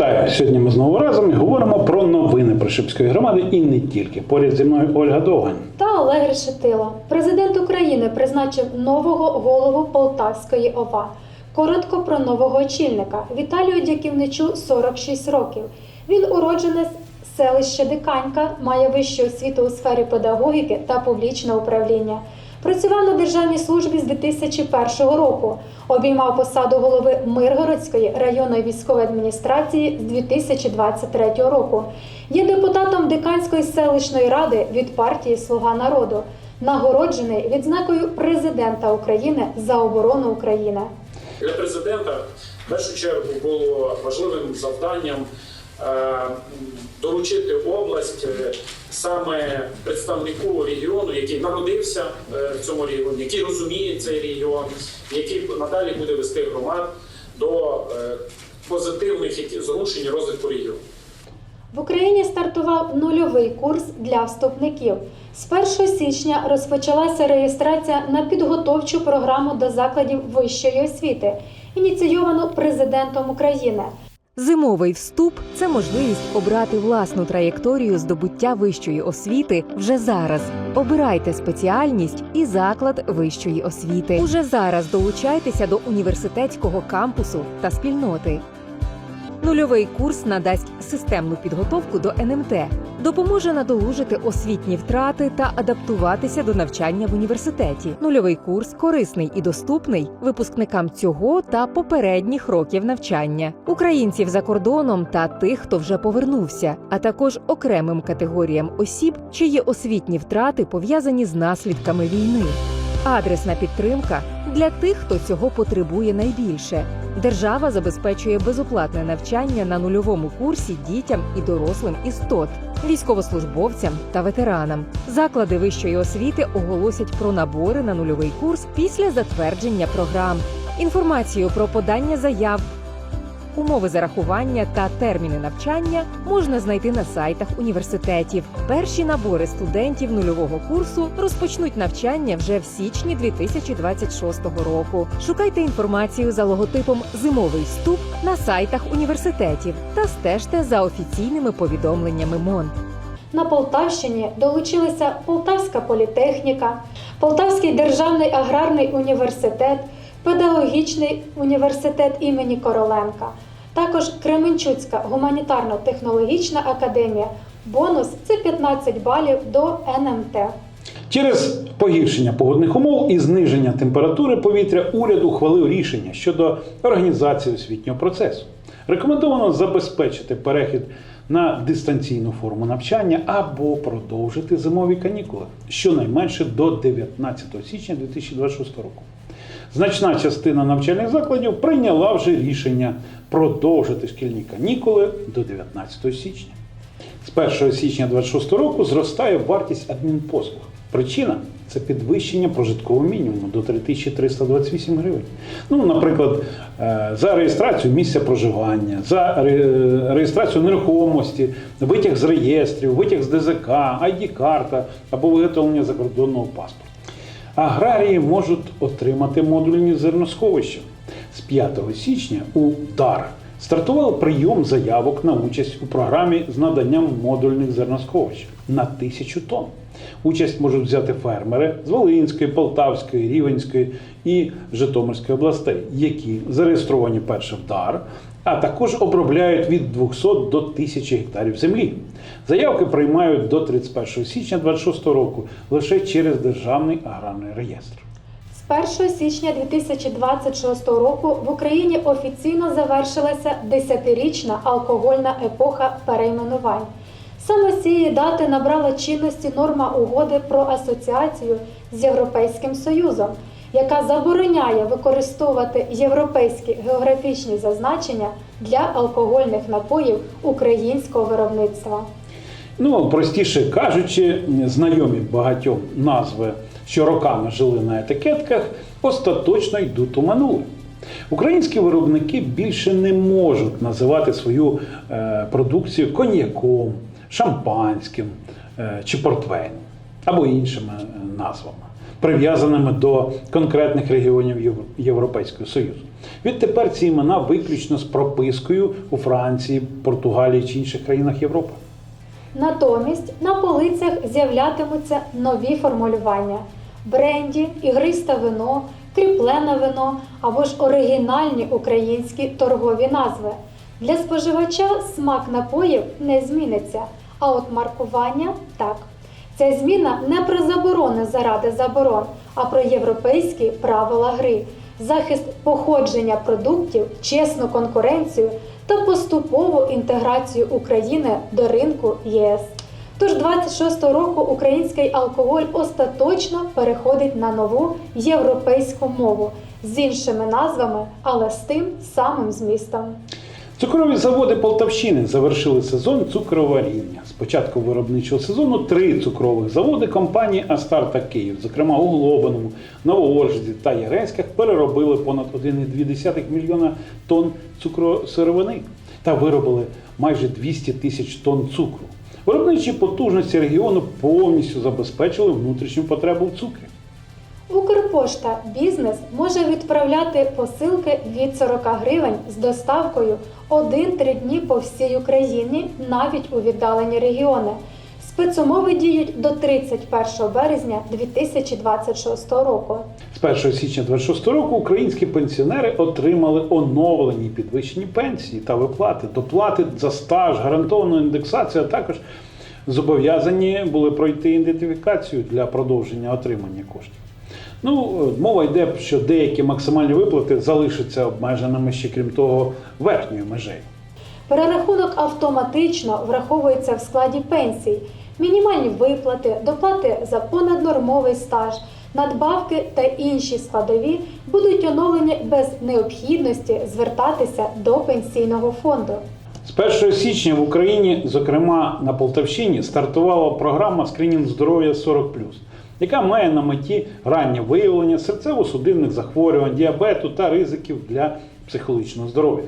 Вітаю! Сьогодні ми знову разом і говоримо про новини Пришипської громади і не тільки. Поряд зі мною Ольга Довгань. та Олег Решетило. Президент України призначив нового голову Полтавської ОВА. Коротко про нового очільника Віталію Дяківничу 46 років. Він уродженець селища Диканька, має вищу освіту у сфері педагогіки та публічного управління. Працював на державній службі з 2001 року. Обіймав посаду голови Миргородської районної військової адміністрації з 2023 року. Є депутатом Диканської селищної ради від партії Слуга народу, нагороджений відзнакою президента України за оборону України. Для президента в першу чергу було важливим завданням е, доручити область е, саме представнику регіону, який народився е, в цьому регіоні, який розуміє цей регіон, який надалі буде вести громад до е, позитивних зрушень розвитку регіону. В Україні стартував нульовий курс для вступників. З 1 січня розпочалася реєстрація на підготовчу програму до закладів вищої освіти, ініційовану президентом України. Зимовий вступ це можливість обрати власну траєкторію здобуття вищої освіти вже зараз. Обирайте спеціальність і заклад вищої освіти. Уже зараз долучайтеся до університетського кампусу та спільноти. Нульовий курс надасть системну підготовку до НМТ, допоможе надолужити освітні втрати та адаптуватися до навчання в університеті. Нульовий курс корисний і доступний випускникам цього та попередніх років навчання, українців за кордоном та тих, хто вже повернувся, а також окремим категоріям осіб, чиї освітні втрати пов'язані з наслідками війни. Адресна підтримка для тих, хто цього потребує найбільше. Держава забезпечує безоплатне навчання на нульовому курсі дітям і дорослим істот, військовослужбовцям та ветеранам. Заклади вищої освіти оголосять про набори на нульовий курс після затвердження програм. Інформацію про подання заяв, умови зарахування та терміни навчання можна знайти на сайтах університетів. Перші набори студентів нульового курсу розпочнуть навчання вже в січні 2026 року. Шукайте інформацію за логотипом Зимовий вступ на сайтах університетів та стежте за офіційними повідомленнями МОН. На Полтавщині долучилися Полтавська політехніка, Полтавський державний аграрний університет, Педагогічний університет імені Короленка, також Кременчуцька гуманітарно-технологічна академія. Бонус це 15 балів до НМТ. Через погіршення погодних умов і зниження температури повітря уряд ухвалив рішення щодо організації освітнього процесу. Рекомендовано забезпечити перехід на дистанційну форму навчання або продовжити зимові канікули щонайменше до 19 січня 2026 року. Значна частина навчальних закладів прийняла вже рішення продовжити шкільні канікули до 19 січня. З 1 січня 2026 року зростає вартість адмінпослуг. Причина це підвищення прожиткового мінімуму до 3328 гривень. Ну, наприклад, е, за реєстрацію місця проживання, за реєстрацію нерухомості, витяг з реєстрів, витяг з ДЗК, ID-карта або виготовлення закордонного паспорту. Аграрії можуть отримати модульні зерносховища. З 5 січня у ДАР стартував прийом заявок на участь у програмі з наданням модульних зерносховищ на тисячу тонн. Участь можуть взяти фермери з Волинської, Полтавської, Рівенської і Житомирської областей, які зареєстровані перше в ДАР, а також обробляють від 200 до 1000 гектарів землі. Заявки приймають до 31 січня 2026 року лише через Державний аграрний реєстр. З 1 січня 2026 року в Україні офіційно завершилася 10-річна алкогольна епоха перейменувань. Саме з цієї дати набрала чинності норма угоди про асоціацію з Європейським Союзом, яка забороняє використовувати європейські географічні зазначення для алкогольних напоїв українського виробництва. Ну, простіше кажучи, знайомі багатьом назви, що роками жили на етикетках, остаточно йдуть у минуле. Українські виробники більше не можуть називати свою е, продукцію коньяком, шампанським е, чи портвейном або іншими е, назвами. Прив'язаними до конкретних регіонів Європейського Союзу. Відтепер ці імена виключно з пропискою у Франції, Португалії чи інших країнах Європи. Натомість на полицях з'являтимуться нові формулювання: бренді, ігристе вино, кріплене вино або ж оригінальні українські торгові назви. Для споживача смак напоїв не зміниться, а от маркування так. Ця зміна не про заборони заради заборон, а про європейські правила гри, захист походження продуктів, чесну конкуренцію та поступову інтеграцію України до ринку ЄС. Тож 26-го року український алкоголь остаточно переходить на нову європейську мову з іншими назвами, але з тим самим змістом. Цукрові заводи Полтавщини завершили сезон цукроваріння. З початку виробничого сезону три цукрових заводи компанії Астар та Київ, зокрема у Глобаному, Новооржзі та Яремськах, переробили понад 1,2 мільйона тонн цукросировини та виробили майже 200 тисяч тонн цукру. Виробничі потужності регіону повністю забезпечили внутрішню потребу в цукрі. Укрпошта бізнес може відправляти посилки від 40 гривень з доставкою 1-3 дні по всій Україні, навіть у віддалені регіони. Спецумови діють до 31 березня 2026 року. З 1 січня 26 року українські пенсіонери отримали оновлені підвищені пенсії та виплати, доплати за стаж, гарантовану індексацію, а також зобов'язані були пройти ідентифікацію для продовження отримання коштів. Ну, е, мова йде, що деякі максимальні виплати залишаться обмеженими ще крім того верхньою межею. Перерахунок автоматично враховується в складі пенсій. Мінімальні виплати, доплати за понаднормовий стаж, надбавки та інші складові будуть оновлені без необхідності звертатися до пенсійного фонду. З 1 січня в Україні, зокрема на Полтавщині, стартувала програма скринінг здоров'я 40+, яка має на меті раннє виявлення серцево-судинних захворювань, діабету та ризиків для психологічного здоров'я.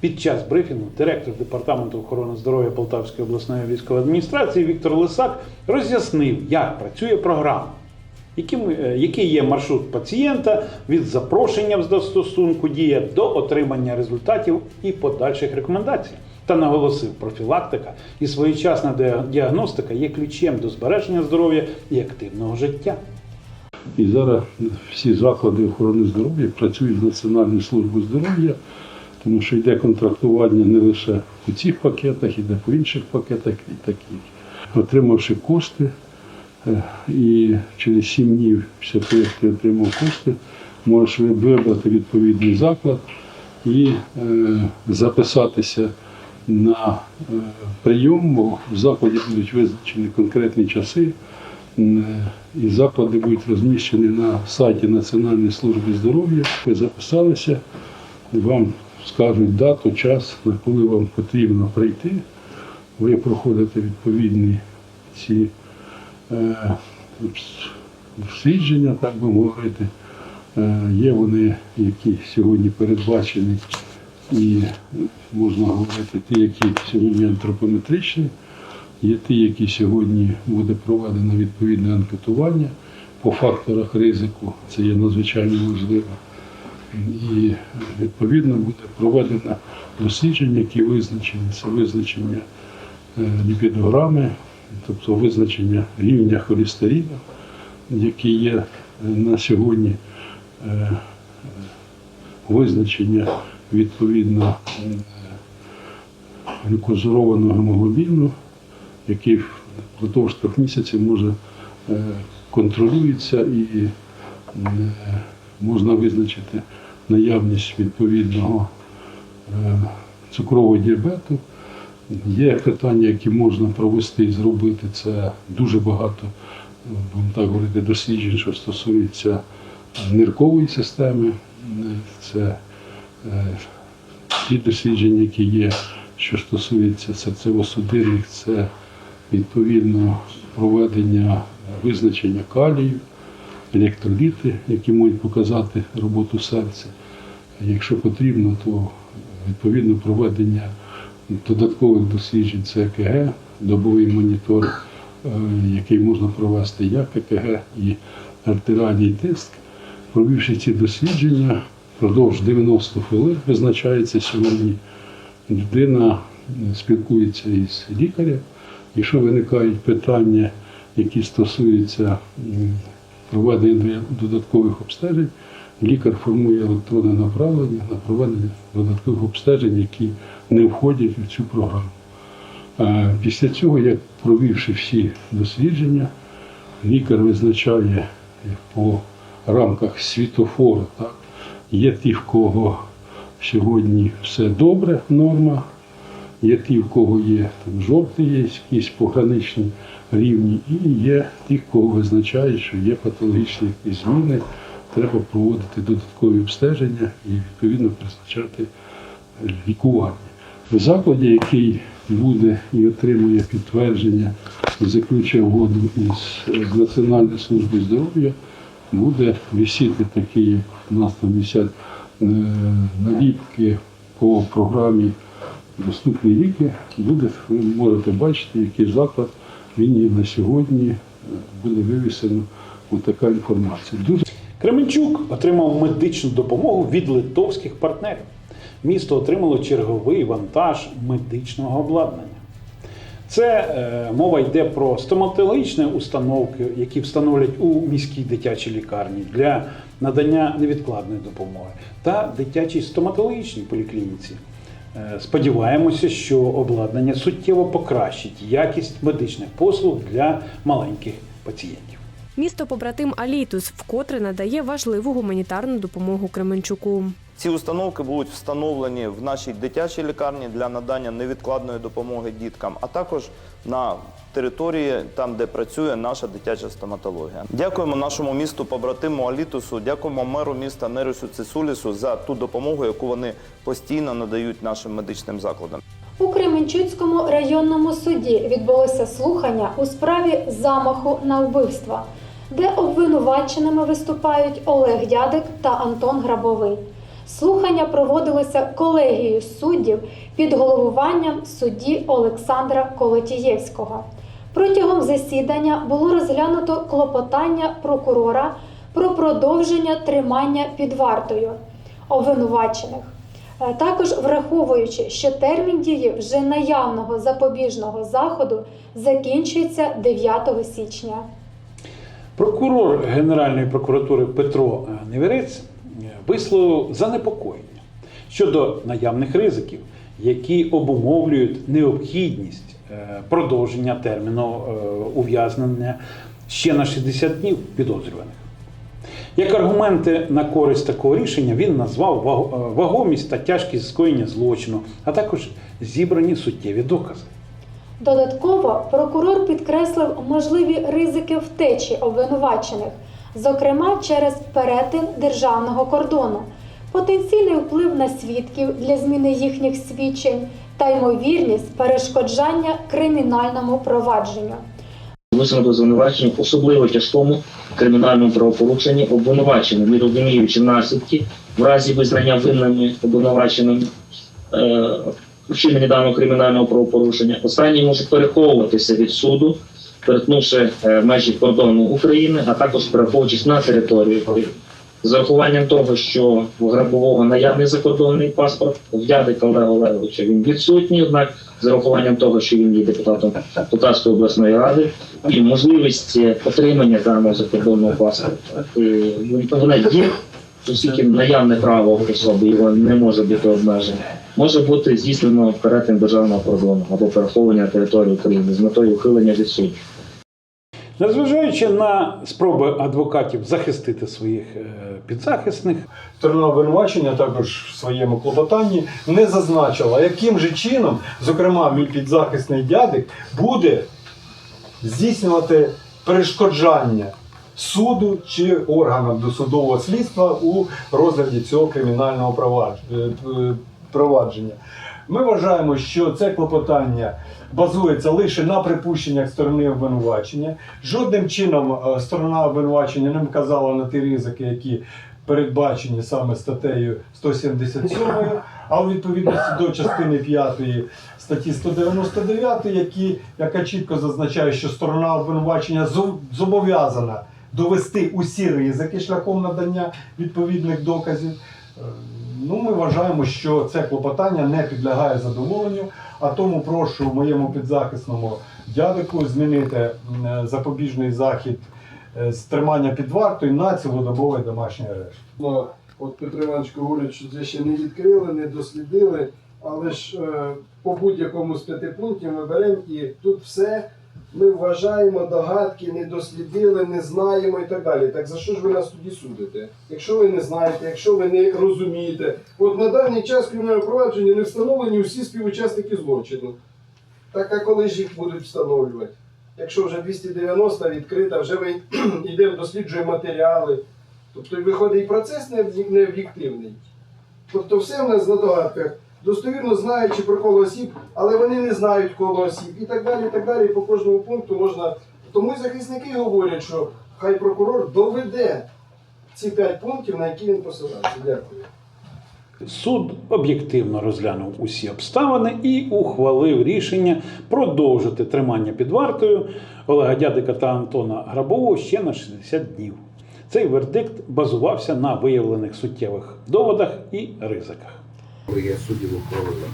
Під час брифінгу директор департаменту охорони здоров'я Полтавської обласної військової адміністрації Віктор Лисак роз'яснив, як працює програма. Е, який є маршрут пацієнта від запрошення в застосунку дія до отримання результатів і подальших рекомендацій. Та наголосив, профілактика і своєчасна діагностика є ключем до збереження здоров'я і активного життя. І зараз всі заклади охорони здоров'я працюють з Національною службою здоров'я, тому що йде контрактування не лише у цих пакетах, йде по інших пакетах і такі. Отримавши кошти, е, і через 7 днів після того, ти отримав кошти, можеш вибрати відповідний заклад і е, записатися на е, прийом, бо в закладі будуть визначені конкретні часи. І заклади будуть розміщені на сайті Національної служби здоров'я. Ви записалися, вам скажуть дату, час, на коли вам потрібно прийти. Ви проходите відповідні ці е, дослідження, так би мовити. Е, є вони, які сьогодні передбачені, і можна говорити, ті, які сьогодні антропометричні. Є ті, які сьогодні буде проведено відповідне анкетування по факторах ризику, це є надзвичайно важливо. І відповідно буде проведено дослідження, які визначені. Це визначення е, ліпідограми, тобто визначення рівня холестерину, який є е, на сьогодні е, визначення відповідно е, глюкозованого гемоглобіну, який впродовж трьох місяців може е, контролюється і е, можна визначити наявність відповідного цукрового діабету. Є питання, які можна провести і зробити. Це дуже багато, будемо так говорити, досліджень, що стосується ниркової системи. Це ті дослідження, які є, що стосується серцево-судинних, це відповідно проведення визначення калію, електроліти, які можуть показати роботу серця. Якщо потрібно, то відповідно проведення додаткових досліджень це ЕКГ, добовий монітор, е, який можна провести як ЕКГ і артеріальний тиск. Провівши ці дослідження, впродовж 90 хвилин визначається сьогодні. Людина е, спілкується із лікарем. Якщо виникають питання, які стосуються проведення додаткових обстежень, лікар формує електронне направлення на проведення додаткових обстежень, які не входять в цю програму. Е, Після цього, як провівши всі дослідження, лікар визначає по рамках світофору. Так? Є ті, в кого сьогодні все добре, норма, є ті, в кого є там, жовті, є якісь пограничні рівні, і є ті, в кого визначають, що є патологічні якісь зміни, треба проводити додаткові обстеження і відповідно призначати лікування. В закладі, який буде і отримує підтвердження, заключує угоду із е, Національною службою здоров'я, буде висіти такі, як у нас там висять е, наліпки по програмі Доступні ліки. Буде, ви можете бачити, який заклад він є на сьогодні, е, буде вивісено така інформація. Дуже Кременчук отримав медичну допомогу від литовських партнерів. Місто отримало черговий вантаж медичного обладнання. Це е, мова йде про стоматологічні установки, які встановлять у міській дитячій лікарні для надання невідкладної допомоги, та дитячій стоматологічній поліклініці. Е, Сподіваємося, що обладнання суттєво покращить якість медичних послуг для маленьких пацієнтів. Місто побратим Алітус вкотре надає важливу гуманітарну допомогу Кременчуку. Ці установки будуть встановлені в нашій дитячій лікарні для надання невідкладної допомоги діткам, а також на території, там де працює наша дитяча стоматологія. Дякуємо нашому місту побратиму Алітусу, дякуємо меру міста Нерусу Цисулісу за ту допомогу, яку вони постійно надають нашим медичним закладам. У Кременчуцькому районному суді відбулося слухання у справі замаху на вбивство, де обвинуваченими виступають Олег Дядик та Антон Грабовий. Слухання проводилося колегією суддів під головуванням судді Олександра Колотієвського. Протягом засідання було розглянуто клопотання прокурора про продовження тримання під вартою обвинувачених. Е, Також враховуючи, що термін дії вже наявного запобіжного заходу закінчується 9 січня. Прокурор Генеральної прокуратури Петро е, Невірець висловив занепокоєння щодо наявних ризиків, які обумовлюють необхідність е, продовження терміну е, ув'язнення ще на 60 днів підозрюваних. Як аргументи на користь такого рішення він назвав е, вагомість та тяжкість скоєння злочину, а також зібрані суттєві докази. Додатково прокурор підкреслив можливі ризики втечі обвинувачених, зокрема через перетин державного кордону, потенційний вплив на свідків для зміни їхніх свідчень та ймовірність перешкоджання кримінальному провадженню. Висунуто звинувачення в особливо тяжкому кримінальному правопорушенні обвинуваченим, не розуміючи наслідки в разі визнання винними обвинуваченим е, вчинення даного кримінального правопорушення. Останні можуть переховуватися від суду, перетнувши е, межі кордону України, а також переховуючись на територію України. З урахуванням того, що у грабового наявний закордонний паспорт, в дядика Олега Олеговича він відсутній, однак з урахуванням того, що він є депутатом Полтавської обласної ради, і можливість е, отримання даного закордонного паспорта, е, вона є, оскільки наявне право особи його не може бути обмежене. Може бути здійснено перетин державного кордону або переховування території України з метою ухилення від суду. Незважаючи на спроби адвокатів захистити своїх е, підзахисних, Сторона обвинувачення також в своєму клопотанні не зазначила, яким же чином, зокрема, мій підзахисний дядик буде здійснювати перешкоджання суду чи органам досудового слідства у розгляді цього кримінального е, провадження. Ми вважаємо, що це клопотання базується лише на припущеннях сторони обвинувачення. Жодним чином е, сторона обвинувачення не вказала на ті ризики, які передбачені саме статтею 177, а у відповідності до частини 5 статті 199, які, яка чітко зазначає, що сторона обвинувачення зо- зобов'язана довести усі ризики шляхом надання відповідних доказів. Ну, ми вважаємо, що це клопотання не підлягає задоволенню, а тому прошу моєму підзахисному дядику змінити е, запобіжний захід е, з тримання під вартою на цілодобовий домашній арешт. Ну, от Петро Іванович говорить, що це ще не відкрили, не дослідили, але ж е, по будь-якому з п'яти пунктів ми беремо і тут все ми вважаємо, догадки, не дослідили, не знаємо і так далі. Так за що ж ви нас тоді судите? Якщо ви не знаєте, якщо ви не розумієте, от на даний час кримінального провадження не встановлені усі співучасники злочину. Так а коли ж їх будуть встановлювати? Якщо вже 290 відкрита, вже ви йдемо, досліджуємо матеріали. Тобто виходить і процес не об'єк- не об'єктивний. Тобто все в нас на догадках. Достовірно знаючи про коло осіб, але вони не знають коло осіб і так далі. і так далі. По кожному пункту можна. Тому захисники говорять, що хай прокурор доведе ці п'ять пунктів, на які він посилається. Дякую. Суд об'єктивно розглянув усі обставини і ухвалив рішення продовжити тримання під вартою Олега Дядика та Антона Грабового ще на 60 днів. Цей вердикт базувався на виявлених суттєвих доводах і ризиках. Колегія суддів ухвалила.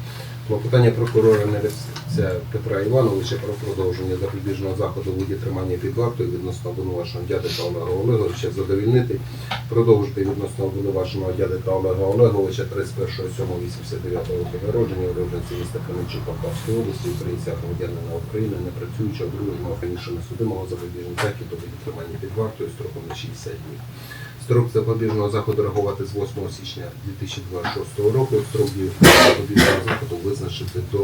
Клопотання прокурора Неревця Петра Івановича про продовження запобіжного заходу виді тримання під вартою відносно обвинуваченого дядика Олега Олеговича задовільнити, продовжити відносно обвинуваченого дядика Олега Олеговича 31.07.89 року народження, уродженця міста Кременчук Полтавської області, українця громадянина України, не працюючи, одруженого раніше несудимого запобіжного у виді тримання під вартою строком на 60 днів. Строк запобіжного заходу рахувати з 8 січня 2026 року. Строк дії запобіжного заходу визначити до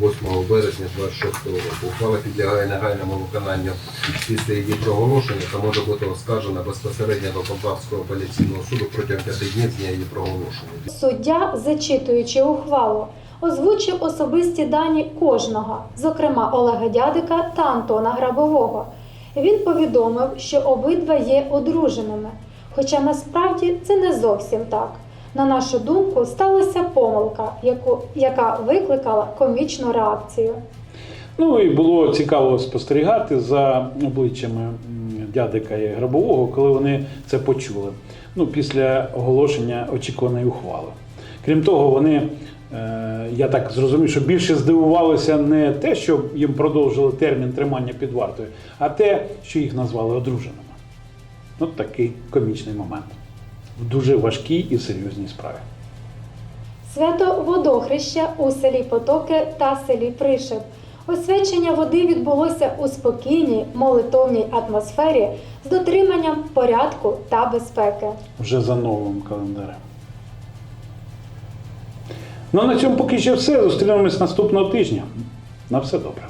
8 березня 2026 року. Ухвала підлягає негайному виконанню після її проголошення та може бути оскаржена безпосередньо до Полтавського апеляційного суду протягом 5 днів з дня її проголошення. Суддя, зачитуючи ухвалу, озвучив особисті дані кожного, зокрема Олега Дядика та Антона Грабового. Він повідомив, що обидва є одруженими. Хоча насправді це не зовсім так. На нашу думку, сталася помилка, яку, яка викликала комічну реакцію. Ну і було цікаво спостерігати за обличчями дядика і грабового, коли вони це почули. Ну, після оголошення очікуваної ухвали. Крім того, вони, е, я так зрозумів, що більше здивувалися не те, що їм продовжили термін тримання під вартою, а те, що їх назвали одруженими. От такий комічний момент в дуже важкій і серйозній справі. Свято водохреща у селі Потоки та селі Пришеп. Освячення води відбулося у спокійній молитовній атмосфері з дотриманням порядку та безпеки. вже за новим календарем. Ну а на цьому поки що все. Зустрінемось наступного тижня. На все добре.